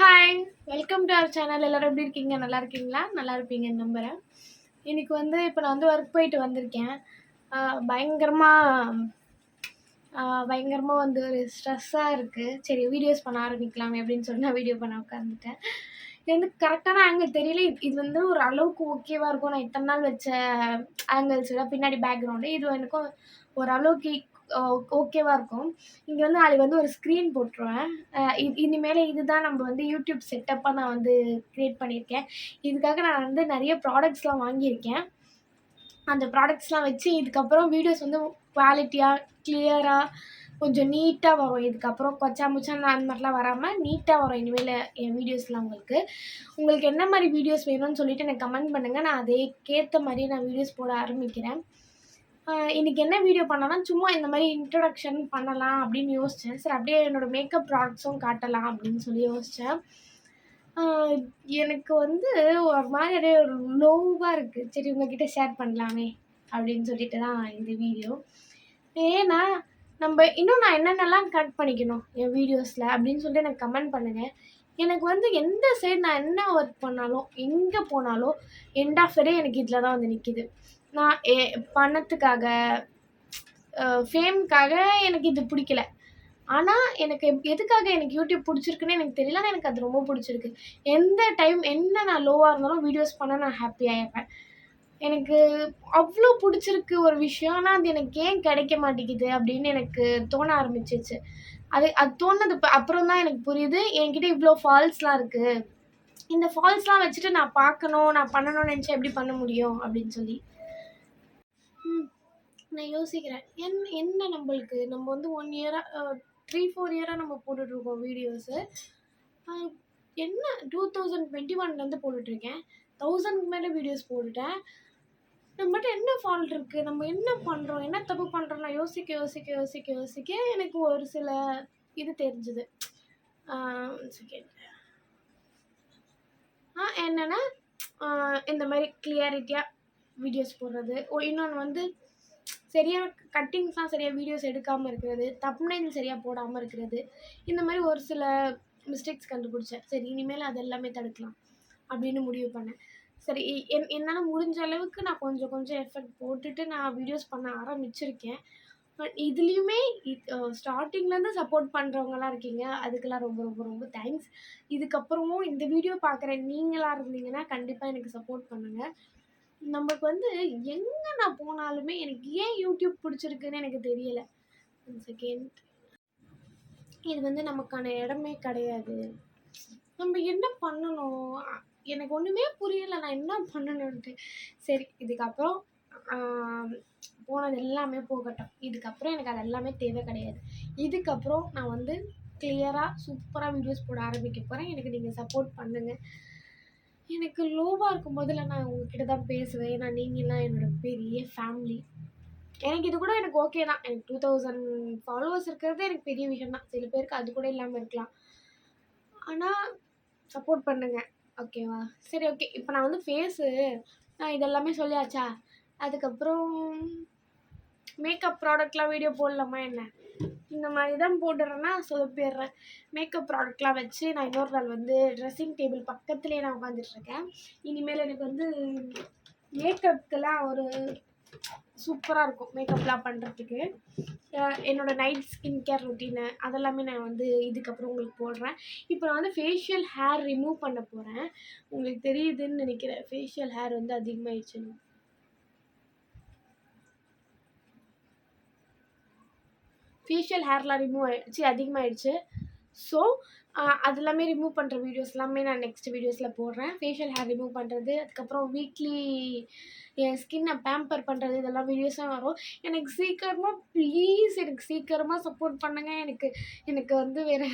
Hi welcome to our channel எல்லோரும் எப்படி இருக்கீங்க? நல்லா இருக்கீங்களா? நல்லா இருப்பீங்கன்னு நம்புகிறேன் இன்னைக்கு வந்து இப்போ நான் வந்து ஒர்க் போயிட்டு வந்திருக்கேன். பயங்கரமாக பயங்கரமாக வந்து ஒரு ஸ்ட்ரெஸ்ஸாக இருக்குது சரி வீடியோஸ் பண்ண ஆரம்பிக்கலாமே அப்படின்னு சொல்லி நான் வீடியோ பண்ண உட்காந்துட்டேன் இது வந்து கரெக்டான ஆங்கிள் தெரியல. இது இது வந்து ஒரு அளவுக்கு ஓகேவாக இருக்கும். நான் இத்தனை நாள் வச்ச ஆங்கிள்ஸ் பின்னாடி பேக்ரவுண்டு இது எனக்கும் ஓரளவுக்கு ஓகேவாக இருக்கும். இங்கே வந்து நாளைக்கு வந்து ஒரு ஸ்க்ரீன் போட்டுருவேன். அஹ் இ இனிமேல் இதுதான் நம்ம வந்து யூடியூப் செட்டப்பாக நான் வந்து க்ரியேட் பண்ணியிருக்கேன். இதுக்காக நான் வந்து நிறைய ப்ராடக்ட்ஸ்லாம் வாங்கியிருக்கேன். அந்த ப்ராடக்ட்ஸ்லாம் வச்சு இதுக்கப்புறம் வீடியோஸ் வந்து குவாலிட்டியாக கிளியராக கொஞ்சம் நீட்டாக வரும். இதுக்கப்புறம் கொச்சா முச்சான்னு அந்த மாதிரிலாம் வராமல் நீட்டாக வரும் இனிமேல் என் வீடியோஸ்லாம் உங்களுக்கு. உங்களுக்கு என்ன மாதிரி வீடியோஸ் வேணும்னு சொல்லிட்டு எனக்கு கமெண்ட் பண்ணுங்கள் நான் அதேக்கேற்ற மாதிரி நான் வீடியோஸ் போட ஆரம்பிக்கிறேன். இன்றைக்கி இன்னைக்கு என்ன வீடியோ பண்ணலாம் சும்மா இந்த மாதிரி இன்ட்ரடக்ஷன் பண்ணலாம் அப்படின்னு யோசித்தேன் சரி அப்படியே என்னோடய மேக்கப் ப்ராடக்ட்ஸும் காட்டலாம் அப்படின்னு சொல்லி யோசித்தேன் எனக்கு வந்து ஒரு மாதிரி அப்படியே ஒரு லோவாக இருக்குது சரி உங்ககிட்ட ஷேர் பண்ணலாமே அப்படின்னு சொல்லிட்டு தான் இந்த வீடியோ ஏன்னா நம்ம இன்னும் நான் என்னென்னலாம் கட் பண்ணிக்கணும் என் வீடியோஸில் அப்படின்னு சொல்லிட்டு எனக்கு கமெண்ட் பண்ணுங்கள் எனக்கு வந்து எந்த சைடு நான் என்ன ஒர்க் பண்ணாலும் எங்கே போனாலும் எண்ட் ஆஃப் டே எனக்கு இதில் தான் வந்து நிற்கிது நான் ஏ பணத்துக்காக ஃபேம்க்காக எனக்கு இது பிடிக்கல. ஆனால் எனக்கு எதுக்காக எனக்கு யூடியூப் பிடிச்சிருக்குன்னு எனக்கு தெரியல ஆனால் எனக்கு அது ரொம்ப பிடிச்சிருக்கு. எந்த டைம் என்ன நான் லோவாக இருந்தாலும் வீடியோஸ் பண்ண நான் ஹாப்பியாக இருப்பேன் எனக்கு அவ்வளோ பிடிச்சிருக்கு ஒரு விஷயம் ஆனால் அது எனக்கு ஏன் கிடைக்க மாட்டேங்குது அப்படின்னு எனக்கு தோண ஆரம்பிச்சிச்சு அது அது தோணுது அப்புறம் தான் எனக்கு புரியுது என்கிட்ட இவ்வளோ ஃபால்ஸ்லாம் இருக்குது இந்த ஃபால்ஸ்லாம் வச்சுட்டு நான் பார்க்கணும் நான் பண்ணணும்னு நினச்சா எப்படி பண்ண முடியும் அப்படின்னு சொல்லி. நான் யோசிக்கிறேன். என் என்ன நம்மளுக்கு? நம்ம வந்து ஒன் இயராக த்ரீ ஃபோர் இயராக நம்ம போட்டுட்ருக்கோம் வீடியோஸு என்ன? டூ தௌசண்ட் டுவெண்ட்டி ஒன்லேருந்து போட்டுட்ருக்கேன். தௌசண்ட்க்கு மேலே வீடியோஸ் போட்டுட்டேன். நம்மகிட்ட என்ன ஃபால்ட் இருக்குது நம்ம என்ன பண்ணுறோம் என்ன தப்பு பண்ணுறோம் நான் யோசிக்க யோசிக்க யோசிக்க யோசிக்க எனக்கு ஒரு சில இது தெரிஞ்சுது. ஆ என்னென்னா இந்த மாதிரி கிளியாரிட்டியாக வீடியோஸ் போடுறது. ஓ இன்னொன்று வந்து சரியாக கட்டிங்ஸ்லாம் சரியாக வீடியோஸ் எடுக்காமல் இருக்கிறது தப்னைல் சரியாக போடாமல் இருக்கிறது இந்த மாதிரி ஒரு சில மிஸ்டேக்ஸ் கண்டுபிடிச்சேன். சரி இனிமேல் அது எல்லாமே தடுக்கலாம் அப்படின்னு முடிவு பண்ணேன். சரி என் என்னால் முடிஞ்ச அளவுக்கு நான் கொஞ்சம் கொஞ்சம் எஃபெக்ட் போட்டுட்டு நான் வீடியோஸ் பண்ண ஆரம்பிச்சிருக்கேன். பட் இதுலேயுமே ஸ்டார்டிங்லேருந்து சப்போர்ட் பண்ணுறவங்களாம் இருக்கீங்க. அதுக்கெல்லாம் ரொம்ப ரொம்ப ரொம்ப தேங்க்ஸ் இதுக்கப்புறமும் இந்த வீடியோ பார்க்குற நீங்களாக இருந்தீங்கன்னா கண்டிப்பாக எனக்கு சப்போர்ட் பண்ணுங்கள் நமக்கு வந்து எங்கே நான் போனாலுமே எனக்கு ஏன் யூடியூப் பிடிச்சிருக்குன்னு எனக்கு தெரியலை. செகண்ட் இது வந்து நமக்கான இடமே கிடையாது. நம்ம என்ன பண்ணணும்? எனக்கு ஒன்றுமே புரியலை. நான் என்ன பண்ணணுன்ட்டு சரி இதுக்கப்புறம் போனது எல்லாமே போகட்டும். இதுக்கப்புறம் எனக்கு அது எல்லாமே தேவை கிடையாது. இதுக்கப்புறம் நான் வந்து கிளியராக சூப்பராக வீடியோஸ் போட ஆரம்பிக்க போகிறேன் எனக்கு நீங்கள் சப்போர்ட் பண்ணுங்கள் எனக்கு லோவாக இருக்கும் போதில் நான் உங்ககிட்ட தான் பேசுவேன். ஏன்னா நீங்களாம் என்னோடய பெரிய ஃபேமிலி எனக்கு இது கூட எனக்கு ஓகே தான். எனக்கு டூ தௌசண்ட் ஃபாலோவர்ஸ் இருக்கிறது எனக்கு பெரிய விஷயம் தான். சில பேருக்கு அது கூட இல்லாமல் இருக்கலாம். ஆனால் சப்போர்ட் பண்ணுங்கள் ஓகேவா சரி ஓகே இப்போ நான் வந்து ஃபேஸு நான் இதெல்லாமே சொல்லியாச்சா? அதுக்கப்புறம் மேக்கப் ப்ராடக்ட்லாம் வீடியோ போடலாமா என்ன? இந்த மாதிரி தான் போட்டுறேன்னா சொதப்பிடுறேன் மேக்கப் ப்ராடக்ட்லாம் வச்சு நான் இன்னொரு நாள் வந்து ட்ரெஸ்ஸிங் டேபிள் பக்கத்துலேயே நான் உட்காந்துட்ருக்கேன் இனிமேல் எனக்கு வந்து மேக்கப்புக்கெல்லாம் ஒரு சூப்பராக இருக்கும் மேக்கப்லாம் பண்ணுறதுக்கு என்னோடய நைட் ஸ்கின் கேர் ரொட்டீனு அதெல்லாமே நான் வந்து இதுக்கப்புறம் உங்களுக்கு போடுறேன். இப்போ நான் வந்து ஃபேஷியல் ஹேர் ரிமூவ் பண்ண போகிறேன் உங்களுக்கு தெரியுதுன்னு நினைக்கிறேன். ஃபேஷியல் ஹேர் வந்து அதிகமாகிடுச்சுன்னு ஃபேஷியல் ஹேர்லாம் ரிமூவ் ஆகிடுச்சு அதிகமாகிடுச்சு ஸோ அது எல்லாமே ரிமூவ் பண்ணுற வீடியோஸ் எல்லாமே நான் நெக்ஸ்ட் வீடியோஸில் போடுறேன். ஃபேஷியல் ஹேர் ரிமூவ் பண்ணுறது அதுக்கப்புறம் வீக்லி என் ஸ்கின்னை பேம்பர் பண்ணுறது இதெல்லாம் வீடியோஸும் வரும். எனக்கு சீக்கிரமாக ப்ளீஸ் எனக்கு சீக்கிரமாக சப்போர்ட் பண்ணுங்கள் எனக்கு எனக்கு வந்து வேறு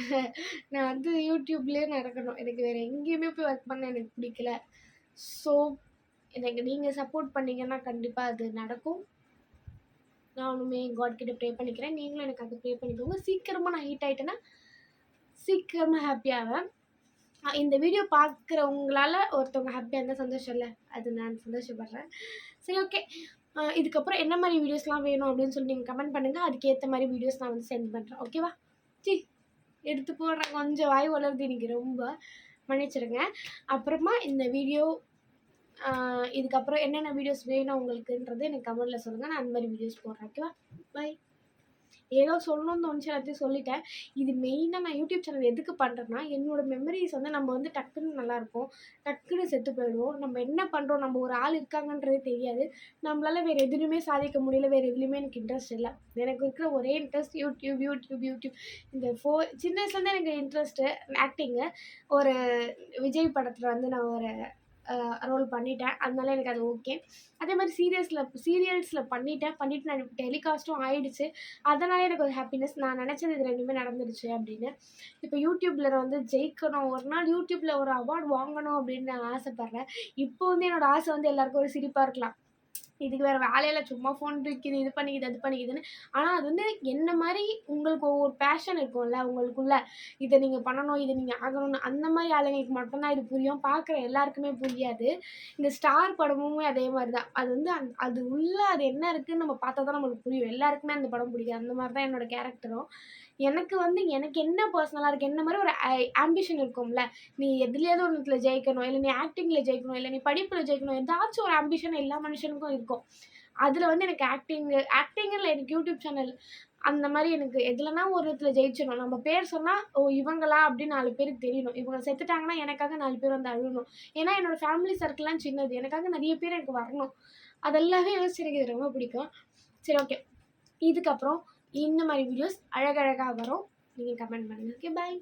நான் வந்து யூடியூப்லேயே நடக்கணும். எனக்கு வேறு எங்கேயுமே போய் ஒர்க் பண்ண எனக்கு பிடிக்கல. ஸோ எனக்கு நீங்கள் சப்போர்ட் பண்ணிங்கன்னா கண்டிப்பாக அது நடக்கும். நானுமே காட்கிட்ட ப்ரே பண்ணிக்கிறேன். நீங்களும் எனக்கு அது ப்ரே பண்ணிக்கோங்க. சீக்கிரமாக நான் ஹீட் ஆகிட்டேன்னா சீக்கிரமாக ஹாப்பியாவேன் இந்த வீடியோ பார்க்குறவங்களால ஒருத்தவங்க ஹாப்பியாக இருந்தால் சந்தோஷம் இல்லை. அது நான் சந்தோஷப்படுறேன். சரி ஓகே இதுக்கப்புறம் என்ன மாதிரி வீடியோஸ்லாம் வேணும் அப்படின்னு சொல்லி நீங்கள் கமெண்ட் பண்ணுங்கள் அதுக்கேற்ற மாதிரி வீடியோஸ் நான் வந்து சென்ட் பண்ணுறேன் ஓகேவா சி எடுத்து போடுறேன். கொஞ்சம் வாய் வளருது இன்னைக்கு ரொம்ப. மன்னிச்சிடுங்க. அப்புறமா இந்த வீடியோ இதுக்கப்புறம் என்னென்ன வீடியோஸ் வேணும் உங்களுக்குன்றது எனக்கு கமெண்ட்டில் சொல்லுங்கள் நான் அந்த மாதிரி வீடியோஸ் போடுறேன் ஓகேவா பை ஏதோ சொல்லணும்னு தோணுச்சு எல்லாத்தையும் சொல்லிட்டேன். இது மெயினாக நான் யூடியூப் சேனல் எதுக்கு பண்ணுறேன்னா என்னோட மெமரிஸ் வந்து நம்ம வந்து டக்குன்னு நல்லாயிருக்கும். டக்குன்னு செத்து போயிடுவோம். நம்ம என்ன பண்ணுறோம் நம்ம ஒரு ஆள் இருக்காங்கன்றதே தெரியாது. நம்மளால் வேறு எதுலையுமே சாதிக்க முடியல. வேறு எதுலேயுமே எனக்கு இன்ட்ரெஸ்ட் இல்லை. எனக்கு இருக்கிற ஒரே இன்ட்ரெஸ்ட் யூடியூப் யூடியூப் யூடியூப் இந்த ஃபோ சின்ன வயசுலேருந்தே எனக்கு இன்ட்ரெஸ்ட்டு ஆக்டிங்கு ஒரு விஜய் படத்தில் வந்து நான் ஒரு ரோல் பண்ணிட்டேன். அதனால எனக்கு அது ஓகே அதே மாதிரி சீரியஸில் சீரியல்ஸில் பண்ணிட்டேன். பண்ணிவிட்டு நான் டெலிகாஸ்ட்டும் ஆயிடுச்சு. அதனால எனக்கு ஒரு ஹாப்பினஸ் நான் நினச்சது இது ரெண்டுமே நடந்துடுச்சு அப்படின்னு. இப்போ யூடியூப்பில் வந்து ஜெயிக்கணும். ஒரு நாள் யூடியூப்பில் ஒரு அவார்டு வாங்கணும் அப்படின்னு நான் ஆசைப்பட்றேன். இப்போ வந்து என்னோடய ஆசை வந்து எல்லாருக்கும் ஒரு சிரிப்பாக இருக்கலாம். இதுக்கு வேறு வேலையில சும்மா ஃபோன் தூக்கிது இது பண்ணிக்குது அது பண்ணிக்குதுன்னு. ஆனால் அது வந்து என்ன மாதிரி உங்களுக்கு ஒவ்வொரு பேஷன் இருக்கும்ல உங்களுக்குள்ள. இதை நீங்கள் பண்ணணும் இதை நீங்கள் ஆகணும்னு அந்த மாதிரி ஆளுங்களுக்கு மட்டும்தான் இது புரியும். பார்க்குற எல்லாருக்குமே புரியாது. இந்த ஸ்டார் படமுமே அதே மாதிரி தான் அது வந்து அந் அது உள்ள அது என்ன இருக்குன்னு நம்ம பார்த்தா தான் நம்மளுக்கு புரியும். எல்லாருக்குமே அந்த படம் பிடிக்கும் அந்த மாதிரி தான் என்னோட கேரக்டரும் எனக்கு வந்து எனக்கு என்ன பர்சனலாக இருக்குது என்ன மாதிரி ஒரு ஆம்பிஷன் இருக்கும்ல? நீ எதுலேயாவது ஒன்றுத்துல ஜெயிக்கணும் இல்லை நீ ஆக்டிங்கில் ஜெயிக்கணும் இல்லை நீ படிப்பில் ஜெயிக்கணும் ஏதாச்சும் ஒரு ஆம்பிஷன் எல்லா மனுஷனுக்கும் இருக்கும். அதில் வந்து எனக்கு ஆக்டிங்கு ஆக்டிங்கில் எனக்கு யூடியூப் சேனல் அந்த மாதிரி எனக்கு எதுலனா ஒரு இடத்துல ஜெயிச்சிடணும். நம்ம பேர் சொன்னால் ஓ இவங்களா? அப்படின்னு நாலு பேருக்கு தெரியணும். இவங்க செத்துட்டாங்கன்னா எனக்காக நாலு பேர் வந்து அழுகணும். ஏன்னா என்னோடய ஃபேமிலி சர்க்கிள்லாம் சின்னது. எனக்காக நிறைய பேர் எனக்கு வரணும். அதெல்லாமே யோசிச்சு எனக்கு இது ரொம்ப பிடிக்கும். சரி ஓகே இதுக்கப்புறம் இந்த மாதிரி வீடியோஸ் அழகழகாக வரும். நீங்கள் கமெண்ட் பண்ணுங்கள் ஓகே பாய்